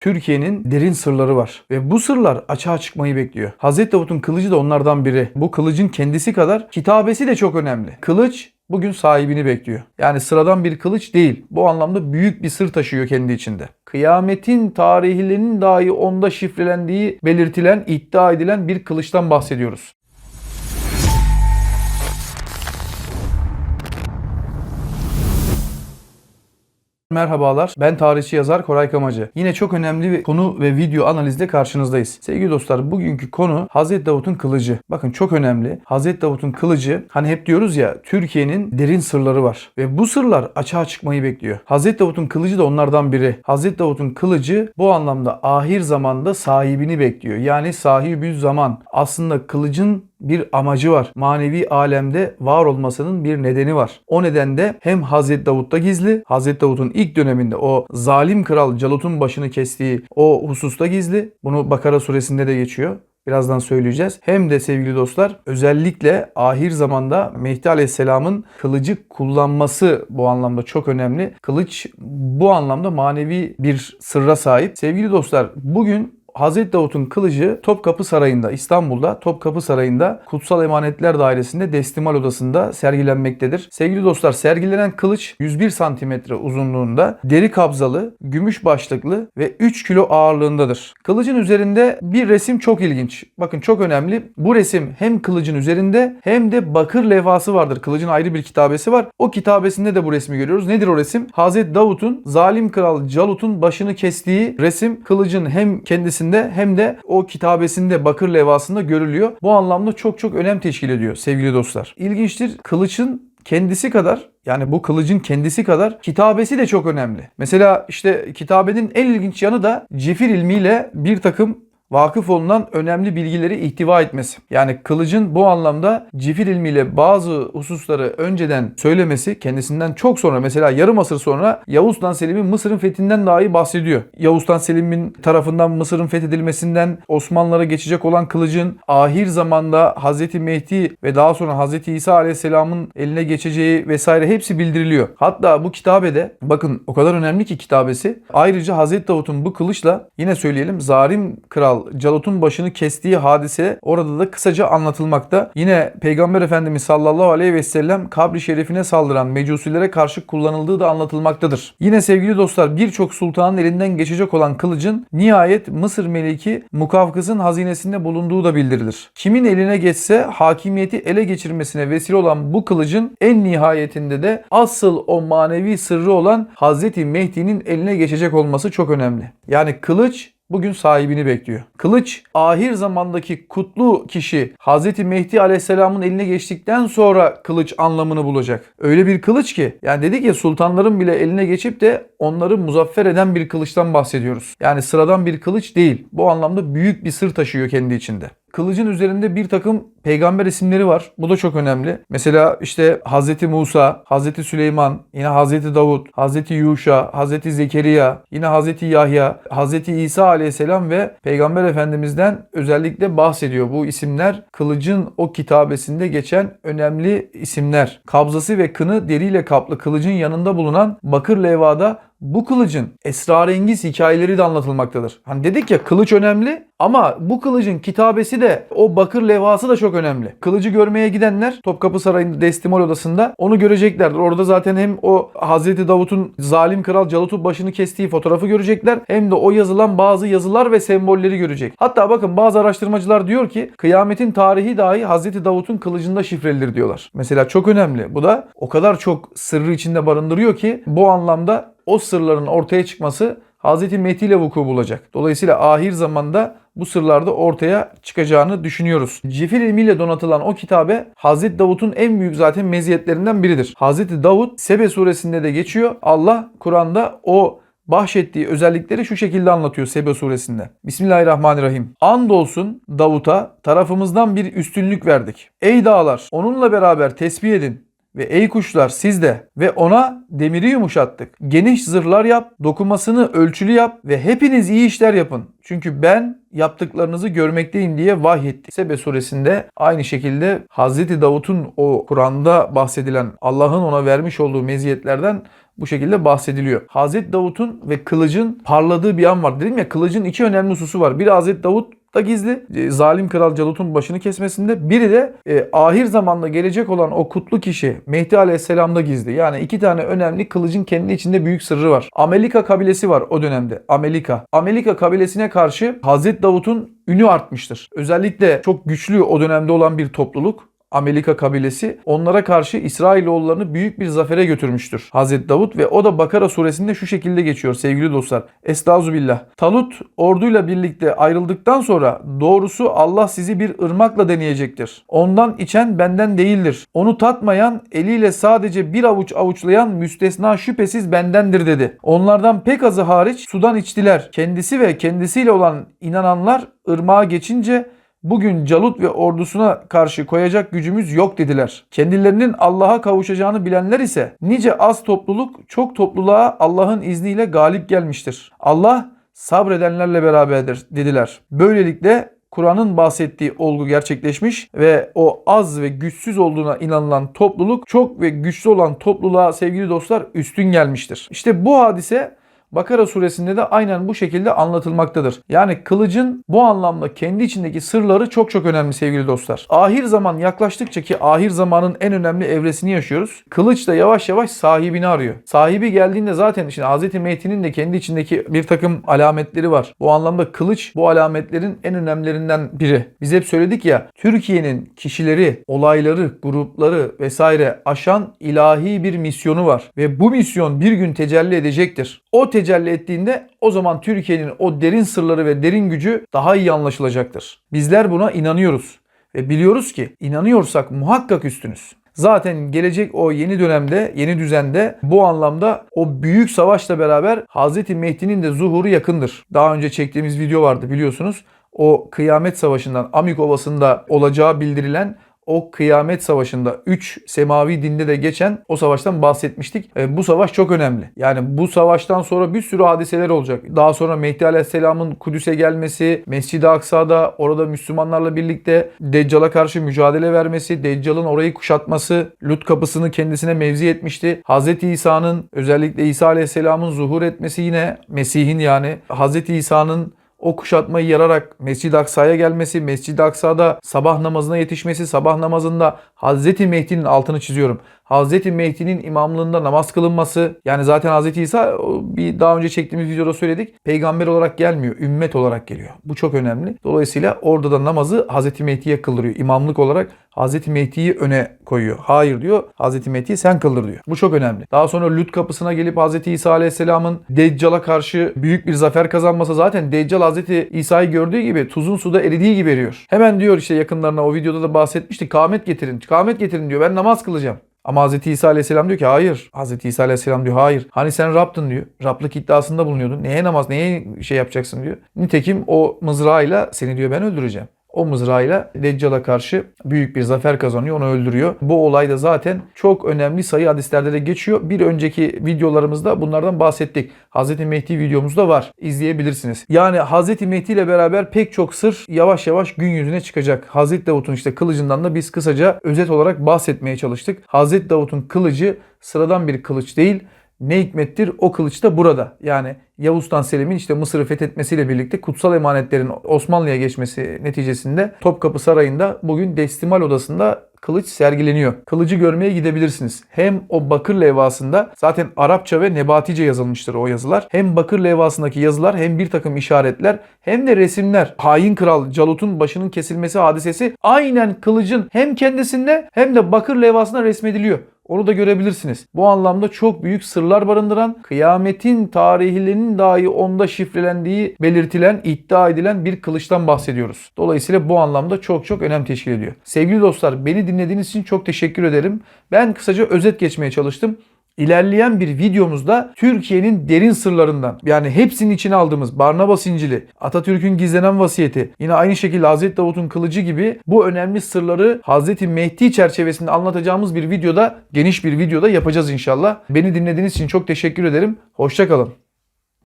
Türkiye'nin derin sırları var ve bu sırlar açığa çıkmayı bekliyor. Hazreti Davut'un kılıcı da onlardan biri. Bu kılıcın kendisi kadar kitabesi de çok önemli. Kılıç bugün sahibini bekliyor. Yani sıradan bir kılıç değil. Bu anlamda büyük bir sır taşıyor kendi içinde. Kıyametin tarihlerinin dahi onda şifrelendiği belirtilen, iddia edilen bir kılıçtan bahsediyoruz. Merhabalar. Ben tarihçi yazar Koray Kamacı. Yine çok önemli bir konu ve video analizle karşınızdayız. Sevgili dostlar bugünkü konu Hazreti Davut'un kılıcı. Bakın çok önemli. Hazreti Davut'un kılıcı hani hep diyoruz ya Türkiye'nin derin sırları var. Ve bu sırlar açığa çıkmayı bekliyor. Hazreti Davut'un kılıcı da onlardan biri. Hazreti Davut'un kılıcı bu anlamda ahir zamanda sahibini bekliyor. Yani sahibi zaman. Aslında kılıcın bir amacı var. Manevi alemde var olmasının bir nedeni var. O nedende hem Hazreti Davut'ta gizli, Hazreti Davut'un ilk döneminde o zalim kral Calut'un başını kestiği o hususta gizli. Bunu Bakara suresinde de geçiyor. Birazdan söyleyeceğiz. Hem de sevgili dostlar özellikle ahir zamanda Mehdi Aleyhisselam'ın kılıcı kullanması bu anlamda çok önemli. Kılıç bu anlamda manevi bir sırra sahip. Sevgili dostlar bugün Hazreti Davut'un kılıcı Topkapı Sarayı'nda İstanbul'da Topkapı Sarayı'nda Kutsal Emanetler Dairesi'nde Destimal Odası'nda sergilenmektedir. Sevgili dostlar sergilenen kılıç 101 santimetre uzunluğunda deri kabzalı, gümüş başlıklı ve 3 kilo ağırlığındadır. Kılıcın üzerinde bir resim çok ilginç. Bakın çok önemli. Bu resim hem kılıcın üzerinde hem de bakır levhası vardır. Kılıcın ayrı bir kitabesi var. O kitabesinde de bu resmi görüyoruz. Nedir o resim? Hazreti Davut'un zalim kral Calut'un başını kestiği resim kılıcın hem kendisinde hem de o kitabesinde bakır levhasında görülüyor. Bu anlamda çok çok önem teşkil ediyor sevgili dostlar. İlginçtir. Kılıçın kendisi kadar yani bu kılıcın kendisi kadar kitabesi de çok önemli. Mesela işte kitabenin en ilginç yanı da cifir ilmiyle bir takım vakıf olunan önemli bilgileri ihtiva etmesi. Yani kılıcın bu anlamda cifir ilmiyle bazı hususları önceden söylemesi kendisinden çok sonra mesela yarım asır sonra Yavuz Sultan Selim'in Mısır'ın fethinden dahi bahsediyor. Yavuz Sultan Selim'in tarafından Mısır'ın fethedilmesinden Osmanlılara geçecek olan kılıcın ahir zamanda Hazreti Mehdi ve daha sonra Hazreti İsa Aleyhisselam'ın eline geçeceği vesaire hepsi bildiriliyor. Hatta bu kitabede bakın o kadar önemli ki kitabesi. Ayrıca Hazreti Davut'un bu kılıçla yine söyleyelim zalim kral Calut'un başını kestiği hadise orada da kısaca anlatılmakta. Yine Peygamber Efendimiz sallallahu aleyhi ve sellem kabri şerifine saldıran mecusilere karşı kullanıldığı da anlatılmaktadır. Yine sevgili dostlar birçok sultanın elinden geçecek olan kılıcın nihayet Mısır meliki Mukavkıs'ın hazinesinde bulunduğu da bildirilir. Kimin eline geçse hakimiyeti ele geçirmesine vesile olan bu kılıcın en nihayetinde de asıl o manevi sırrı olan Hazreti Mehdi'nin eline geçecek olması çok önemli. Yani kılıç bugün sahibini bekliyor. Kılıç ahir zamandaki kutlu kişi Hazreti Mehdi Aleyhisselam'ın eline geçtikten sonra kılıç anlamını bulacak. Öyle bir kılıç ki yani dedik ya sultanların bile eline geçip de onları muzaffer eden bir kılıçtan bahsediyoruz. Yani sıradan bir kılıç değil. Bu anlamda büyük bir sır taşıyor kendi içinde. Kılıcın üzerinde bir takım peygamber isimleri var. Bu da çok önemli. Mesela işte Hazreti Musa, Hazreti Süleyman, yine Hazreti Davut, Hazreti Yuşa, Hazreti Zekeriya, yine Hazreti Yahya, Hazreti İsa aleyhisselam ve Peygamber Efendimiz'den özellikle bahsediyor. Bu isimler kılıcın o kitabesinde geçen önemli isimler. Kabzası ve kını deriyle kaplı kılıcın yanında bulunan bakır levhada bu kılıcın esrarengiz hikayeleri de anlatılmaktadır. Hani dedik ya kılıç önemli ama bu kılıcın kitabesi de o bakır levhası da çok önemli. Kılıcı görmeye gidenler Topkapı Sarayı'nda Destimol Odası'nda onu göreceklerdir. Orada zaten hem o Hazreti Davut'un zalim kral Calut'un başını kestiği fotoğrafı görecekler hem de o yazılan bazı yazılar ve sembolleri görecek. Hatta bakın bazı araştırmacılar diyor ki kıyametin tarihi dahi Hazreti Davut'un kılıcında şifrelidir diyorlar. Mesela çok önemli. Bu da o kadar çok sırrı içinde barındırıyor ki bu anlamda o sırların ortaya çıkması Hazreti Mehdi ile vuku bulacak. Dolayısıyla ahir zamanda bu sırlarda ortaya çıkacağını düşünüyoruz. Cifir ilmiyle donatılan o kitabe Hazreti Davut'un en büyük zaten meziyetlerinden biridir. Hazreti Davut Sebe suresinde de geçiyor. Allah Kur'an'da o bahşettiği özellikleri şu şekilde anlatıyor Sebe suresinde. Bismillahirrahmanirrahim. Andolsun Davut'a tarafımızdan bir üstünlük verdik. Ey dağlar onunla beraber tesbih edin. Ve ey kuşlar siz de ve ona demiri yumuşattık. Geniş zırhlar yap, dokunmasını ölçülü yap ve hepiniz iyi işler yapın. Çünkü ben yaptıklarınızı görmekteyim diye vahyetti. Sebe suresinde aynı şekilde Hazreti Davut'un o Kur'an'da bahsedilen Allah'ın ona vermiş olduğu meziyetlerden bu şekilde bahsediliyor. Hazreti Davut'un ve kılıcın parladığı bir an var. Dedim ya kılıcın iki önemli hususu var. Biri Hazreti Davut da gizli. E, Zalim kral Calut'un başını kesmesinde. Biri de e, ahir zamanda gelecek olan o kutlu kişi Mehdi Aleyhisselam'da gizli. Yani iki tane önemli kılıcın kendi içinde büyük sırrı var. Amelika kabilesi var o dönemde. Amelika. Amelika kabilesine karşı Hazreti Davut'un ünü artmıştır. Özellikle çok güçlü o dönemde olan bir topluluk. Amelika kabilesi onlara karşı İsrailoğullarını büyük bir zafere götürmüştür Hazreti Davut ve o da Bakara suresinde şu şekilde geçiyor sevgili dostlar. Estağzubillah. Talut orduyla birlikte ayrıldıktan sonra doğrusu Allah sizi bir ırmakla deneyecektir. Ondan içen benden değildir. Onu tatmayan eliyle sadece bir avuç avuçlayan müstesna şüphesiz bendendir dedi. Onlardan pek azı hariç sudan içtiler. Kendisi ve kendisiyle olan inananlar ırmağa geçince Bugün Calut ve ordusuna karşı koyacak gücümüz yok dediler. Kendilerinin Allah'a kavuşacağını bilenler ise nice az topluluk çok topluluğa Allah'ın izniyle galip gelmiştir. Allah sabredenlerle beraberdir dediler. Böylelikle Kur'an'ın bahsettiği olgu gerçekleşmiş ve o az ve güçsüz olduğuna inanılan topluluk çok ve güçlü olan topluluğa sevgili dostlar üstün gelmiştir. İşte bu hadise Bakara suresinde de aynen bu şekilde anlatılmaktadır. Yani kılıcın bu anlamda kendi içindeki sırları çok çok önemli sevgili dostlar. Ahir zaman yaklaştıkça ki ahir zamanın en önemli evresini yaşıyoruz. Kılıç da yavaş yavaş sahibini arıyor. Sahibi geldiğinde zaten şimdi Hz. Mehdi'nin de kendi içindeki bir takım alametleri var. Bu anlamda kılıç bu alametlerin en önemlilerinden biri. Biz hep söyledik ya Türkiye'nin kişileri, olayları, grupları vesaire aşan ilahi bir misyonu var. Ve bu misyon bir gün tecelli edecektir. O tecelli ettiğinde o zaman Türkiye'nin o derin sırları ve derin gücü daha iyi anlaşılacaktır. Bizler buna inanıyoruz ve biliyoruz ki inanıyorsak muhakkak üstünüz. Zaten gelecek o yeni dönemde, yeni düzende bu anlamda o büyük savaşla beraber Hz. Mehdi'nin de zuhuru yakındır. Daha önce çektiğimiz video vardı biliyorsunuz. O kıyamet savaşından Amik Ovası'nda olacağı bildirilen o kıyamet savaşında 3 semavi dinde de geçen o savaştan bahsetmiştik. E, bu savaş çok önemli. Yani bu savaştan sonra bir sürü hadiseler olacak. Daha sonra Mehdi Aleyhisselam'ın Kudüs'e gelmesi, Mescid-i Aksa'da orada Müslümanlarla birlikte Deccal'a karşı mücadele vermesi, Deccal'ın orayı kuşatması, Lut kapısını kendisine mevzi etmişti. Hz. İsa'nın özellikle İsa Aleyhisselam'ın zuhur etmesi yine Mesih'in yani Hz. İsa'nın o kuşatmayı yararak Mescid-i Aksa'ya gelmesi, Mescid-i Aksa'da sabah namazına yetişmesi, sabah namazında Hazreti Mehdi'nin altını çiziyorum. Hazreti Mehdi'nin imamlığında namaz kılınması yani zaten Hazreti İsa bir daha önce çektiğimiz videoda söyledik. Peygamber olarak gelmiyor, ümmet olarak geliyor. Bu çok önemli. Dolayısıyla orada da namazı Hazreti Mehdi'ye kıldırıyor. İmamlık olarak Hazreti Mehdi'yi öne koyuyor. Hayır diyor. Hazreti Mehdi'yi sen kıldır diyor. Bu çok önemli. Daha sonra Lüt kapısına gelip Hazreti İsa Aleyhisselam'ın Deccal'a karşı büyük bir zafer kazanması zaten Deccal Hazreti İsa'yı gördüğü gibi tuzun suda eridiği gibi eriyor. Hemen diyor işte yakınlarına o videoda da bahsetmiştik. Kamet getirin. Kamet getirin diyor. Ben namaz kılacağım. Ama Hz. İsa Aleyhisselam diyor ki hayır. Hz. İsa Aleyhisselam diyor hayır. Hani sen Rab'dın diyor. Rab'lık iddiasında bulunuyordun. Neye namaz, neye şey yapacaksın diyor. Nitekim o mızrağıyla seni diyor ben öldüreceğim o mızrağıyla Deccal'a karşı büyük bir zafer kazanıyor. Onu öldürüyor. Bu olay da zaten çok önemli sayı hadislerde de geçiyor. Bir önceki videolarımızda bunlardan bahsettik. Hz. Mehdi videomuzda var. İzleyebilirsiniz. Yani Hz. Mehdi ile beraber pek çok sır yavaş yavaş gün yüzüne çıkacak. Hz. Davut'un işte kılıcından da biz kısaca özet olarak bahsetmeye çalıştık. Hz. Davut'un kılıcı sıradan bir kılıç değil ne hikmettir o kılıç da burada. Yani Yavuz Sultan Selim'in işte Mısır'ı fethetmesiyle birlikte kutsal emanetlerin Osmanlı'ya geçmesi neticesinde Topkapı Sarayı'nda bugün Destimal Odası'nda kılıç sergileniyor. Kılıcı görmeye gidebilirsiniz. Hem o bakır levhasında zaten Arapça ve Nebatice yazılmıştır o yazılar. Hem bakır levhasındaki yazılar hem bir takım işaretler hem de resimler. Hain kral Calut'un başının kesilmesi hadisesi aynen kılıcın hem kendisinde hem de bakır levhasında resmediliyor. Onu da görebilirsiniz. Bu anlamda çok büyük sırlar barındıran, kıyametin tarihlerinin dahi onda şifrelendiği belirtilen, iddia edilen bir kılıçtan bahsediyoruz. Dolayısıyla bu anlamda çok çok önem teşkil ediyor. Sevgili dostlar beni dinlediğiniz için çok teşekkür ederim. Ben kısaca özet geçmeye çalıştım. İlerleyen bir videomuzda Türkiye'nin derin sırlarından yani hepsinin içine aldığımız Barnabas İncil'i, Atatürk'ün gizlenen vasiyeti, yine aynı şekilde Hazreti Davut'un kılıcı gibi bu önemli sırları Hazreti Mehdi çerçevesinde anlatacağımız bir videoda, geniş bir videoda yapacağız inşallah. Beni dinlediğiniz için çok teşekkür ederim. Hoşçakalın.